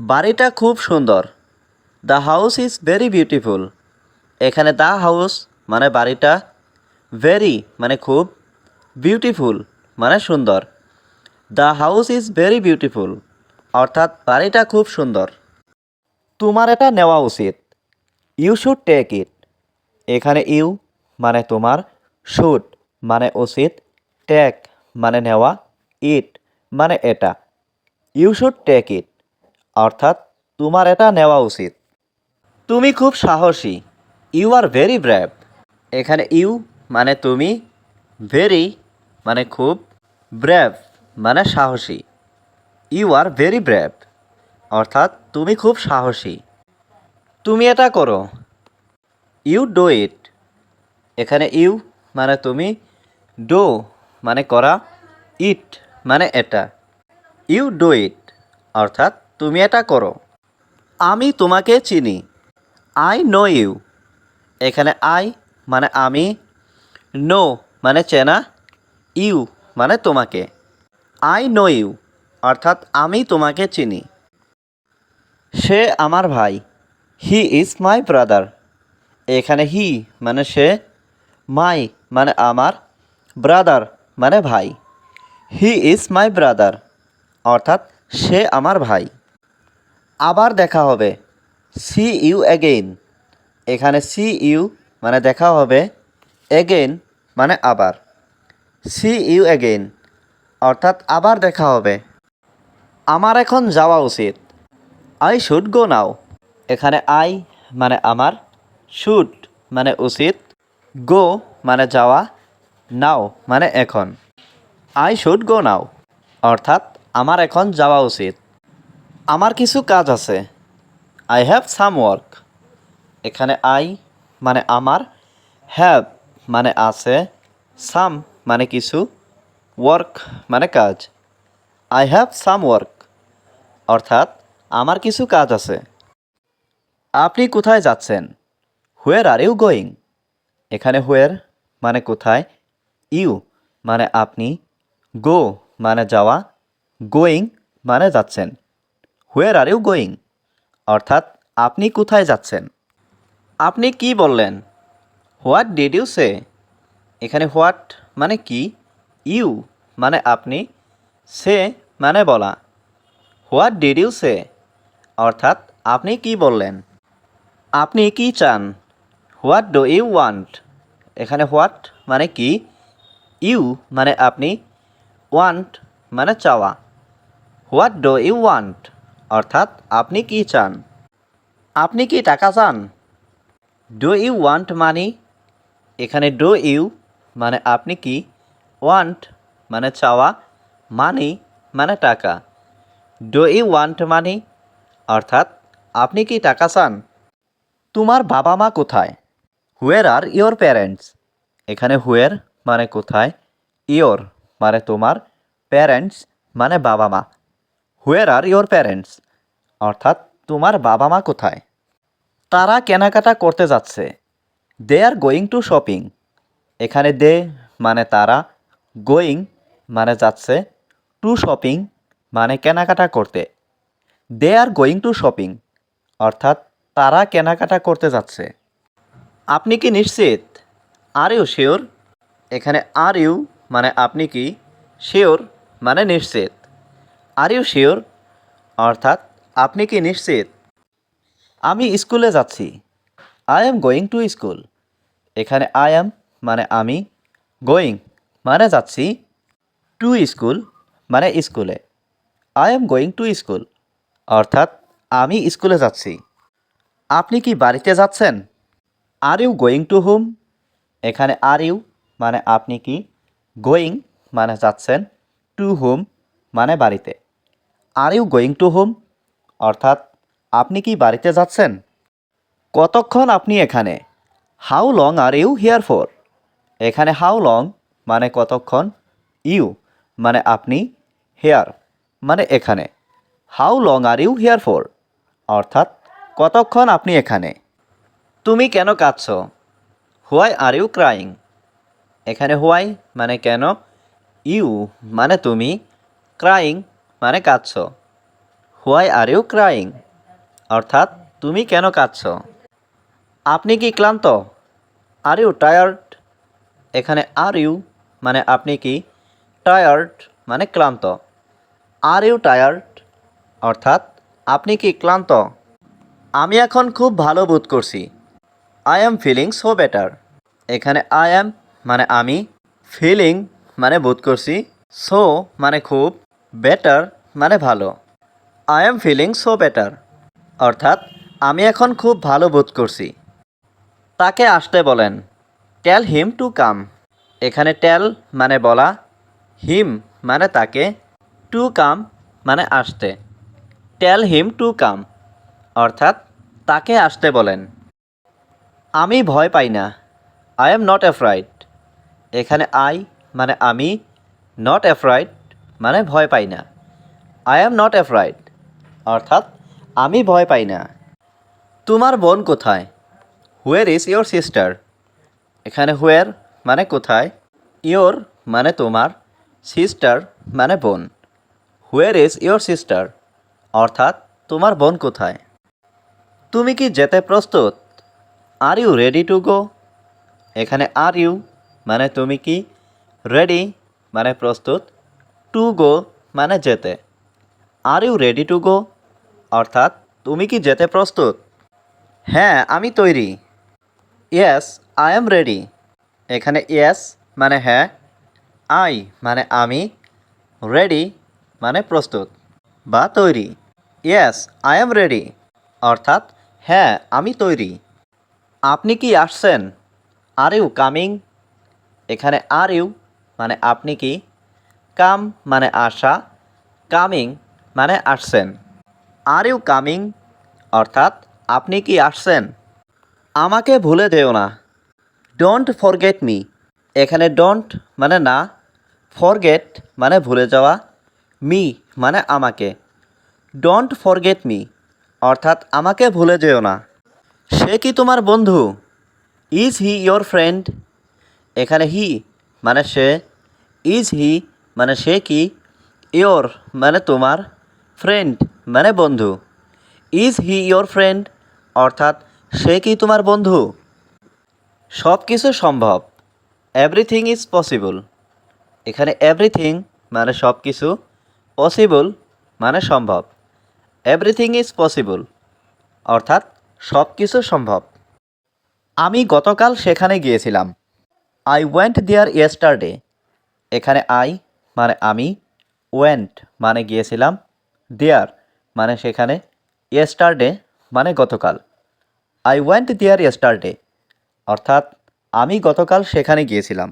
বাড়িটা খুব সুন্দর। The house is very beautiful এখানে দ্য হাউস মানে বাড়িটা ভেরি মানে খুব বিউটিফুল মানে সুন্দর। The house is very beautiful অর্থাৎ বাড়িটা খুব সুন্দর। তোমার এটা নেওয়া উচিত। ইউ শুড টেক ইট এখানে ইউ মানে তোমার শুড মানে উচিত। টেক মানে নেওয়া ইট মানে এটা। ইউ শুড টেক ইট অর্থাৎ তোমার এটা নেওয়া উচিত। তুমি খুব সাহসী। ইউ আর ভেরি ব্র্যাভ এখানে ইউ মানে তুমি ভেরি মানে খুব ব্র্যাভ মানে সাহসী। ইউ আর ভেরি ব্র্যাভ অর্থাৎ তুমি খুব সাহসী। তুমি এটা করো। ইউ ডো ইট এখানে ইউ মানে তুমি ডো মানে করা। ইট মানে এটা। ইউ ডো ইট অর্থাৎ তুমি এটা করো। আমি তোমাকে চিনি। আই নো ইউ এখানে আই মানে আমি। নো মানে চেনা। ইউ মানে তোমাকে। আই নো ইউ অর্থাৎ আমি তোমাকে চিনি। সে আমার ভাই। হি ইজ মাই ব্রাদার এখানে হি মানে সে। মাই মানে আমার। ব্রাদার মানে ভাই। হি ইজ মাই ব্রাদার অর্থাৎ সে আমার ভাই। আবার দেখা হবে। সি ইউ অ্যাগেইন এখানে সি ইউ মানে দেখা হবে। এগেইন মানে আবার। সি ইউ অ্যাগেইন অর্থাৎ আবার দেখা হবে। আমার এখন যাওয়া উচিত। আই শুড গো নাও এখানে আই মানে আমার। শুড মানে উচিত। গো মানে যাওয়া। নাও মানে এখন। আই শুড গো নাও অর্থাৎ আমার এখন যাওয়া উচিত। আমার কিছু কাজ আছে। আই হ্যাভ সাম ওয়ার্ক এখানে আই মানে আমার হ্যাভ মানে আছে সাম মানে কিছু ওয়ার্ক মানে কাজ। আই হ্যাভ সাম ওয়ার্ক অর্থাৎ আমার কিছু কাজ আছে। আপনি কোথায় যাচ্ছেন? হুয়ের আর ইউ গোয়িং এখানে হুয়ের মানে কোথায় ইউ মানে আপনি গো মানে যাওয়া গোয়িং মানে যাচ্ছেন। হুয়ের আর ইউ গোয়িং অর্থাৎ, আপনি কোথায় যাচ্ছেন? আপনি কি বললেন? হোয়াট ডিড ইউ সে এখানে হোয়াট মানে কি? ইউ মানে আপনি। সে মানে বলা। হোয়াট ডিড ইউ সে অর্থাৎ, আপনি কি বললেন? আপনি কি চান? হোয়াট ডু ইউ ওয়ান্ট এখানে হোয়াট মানে কি? ইউ মানে আপনি। ওয়ান্ট মানে চাওয়া। হোয়াট ডু ইউ ওয়ান্ট অর্থাৎ আপনি কি চান? আপনি কি টাকা চান? ডু ইউ ওয়ান্ট মানি এখানে ডু ইউ মানে আপনি কি? ওয়ান্ট মানে চাওয়া মানি মানে টাকা। ডু ইউ ওয়ান্ট মানি অর্থাৎ আপনি কি টাকা চান? তোমার বাবা মা কোথায়? হুয়ের আর ইয়োর প্যারেন্টস এখানে হুয়ের মানে কোথায়? ইয়োর মানে তোমার প্যারেন্টস মানে বাবা মা। হুয়ের আর ইয়োর প্যারেন্টস অর্থাৎ, তোমার বাবা মা কোথায়? তারা কেনাকাটা করতে যাচ্ছে। They are going to shopping এখানে দে মানে তারা গোয়িং মানে যাচ্ছে। টু শপিং মানে কেনাকাটা করতে। They are going to shopping অর্থাৎ, তারা কেনাকাটা করতে যাচ্ছে। আপনি কি নিশ্চিত? আর ইউ শিওর এখানে আর ইউ মানে আপনি কি? শিওর মানে নিশ্চিত। আর ইউ শিওর অর্থাৎ, আপনি কি নিশ্চিত? আমি স্কুলে যাচ্ছি। I am going to school এখানে আই এম মানে আমি। গোয়িং মানে যাচ্ছি। টু স্কুল মানে স্কুলে। I am going to school অর্থাৎ, আমি স্কুলে যাচ্ছি। আপনি কি বাড়িতে যাচ্ছেন? Are you going to home এখানে আর ইউ মানে আপনি কি? গোয়িং মানে যাচ্ছেন। টু হোম মানে বাড়িতে। Are you going to home অর্থাৎ, আপনি কি বাড়িতে যাচ্ছেন? কতক্ষণ আপনি এখানে? How long are you here for এখানে হাউ লং মানে কতক্ষণ? ইউ মানে আপনি হেয়ার মানে এখানে। How long are you here for অর্থাৎ, কতক্ষণ আপনি এখানে? তুমি কেন কাঁদছ? হোয়াই আর ইউ ক্রাইং এখানে হোয়াই মানে কেন? ইউ মানে তুমি ক্রাইং মানে কাঁদছ। হোয়াই আর ইউ ক্রাইং অর্থাৎ, তুমি কেন কাঁদছ? আপনি কি ক্লান্ত? আর ইউ টায়ার্ড এখানে আর ইউ মানে আপনি কি? টায়ার্ড মানে ক্লান্ত। আর ইউ টায়ার্ড অর্থাৎ, আপনি কি ক্লান্ত? আমি এখন খুব ভালো বোধ করছি। I am feeling so better এখানে আই অ্যাম মানে আমি ফিলিং মানে বোধ করছি। সো মানে খুব বেটার মানে ভালো। I am feeling so better অর্থাৎ, আমি এখন খুব ভালো বোধ করছি। তাকে আসতে বলেন। টেল হিম টু কাম এখানে টেল মানে বলা। হিম মানে তাকে। টু কাম মানে আসতে। টেল হিম টু কাম অর্থাৎ, তাকে আসতে বলেন। আমি ভয় পাই না। আই এম নট অ্যাফ্রাইড এখানে আই মানে আমি নট অ্যাফ্রাইড মানে ভয় পাই না। আই এম নট অ্যাফ্রাইড অর্থাৎ আমি ভয় পাই না। তোমার বোন কোথায়? হুয়ের ইজ ইয়োর সিস্টার এখানে হুয়ের মানে কোথায়? ইয়োর মানে তোমার সিস্টার মানে বোন। হুয়ের ইজ ইয়োর সিস্টার অর্থাৎ তোমার বোন কোথায়? তুমি কি যেতে প্রস্তুত? Are you ready to go এখানে আর ইউ মানে তুমি কি রেডি মানে প্রস্তুত? টু গো মানে যেতে। Are you ready to go? অর্থাৎ তুমি কি যেতে প্রস্তুত? হ্যাঁ আমি তৈরি। Yes, I am ready. এখানে ইয়েস মানে হ্যাঁ আই মানে আমি, রেডি মানে প্রস্তুত বা তৈরি। Yes, I am ready. অর্থাৎ হ্যাঁ আমি তৈরি। আপনি কি আসছেন? Are you coming? এখানে আর ইউ মানে আপনি কি? কাম মানে আসা কামিং মানে আসছেন। Are you coming? অর্থাৎ আপনি কি আসছেন? আমাকে ভুলে যেও না। Don't forget me. এখানে ডোন্ট মানে না, ফরগেট মানে ভুলে যাওয়া, মি মানে আমাকে। ডোন্ট ফরগেট মি, অর্থাৎ আমাকে ভুলে যেও না। সে কি তোমার বন্ধু? Is he your friend? এখানে হি মানে সে, ইজ হি মানে সে কি? ইয়োর মানে তোমার ফ্রেন্ড মানে বন্ধু। Is he your friend? অর্থাৎ সে কি তোমার বন্ধু? সব কিছু সম্ভব। Everything is possible. এখানে এভরিথিং মানে সব কিছু পসিবল মানে সম্ভব। Everything is possible. অর্থাৎ সব কিছু সম্ভব। আমি গতকাল সেখানে গিয়েছিলাম। I went there yesterday. এখানে আই মানে আমি ওয়েন্ট মানে গিয়েছিলাম দেয়ার মানে সেখানে ইয়েস্টারডে মানে গতকাল। আই ওয়েন্ট দেয়ার ইয়েস্টারডে অর্থাৎ আমি গতকাল সেখানে গিয়েছিলাম।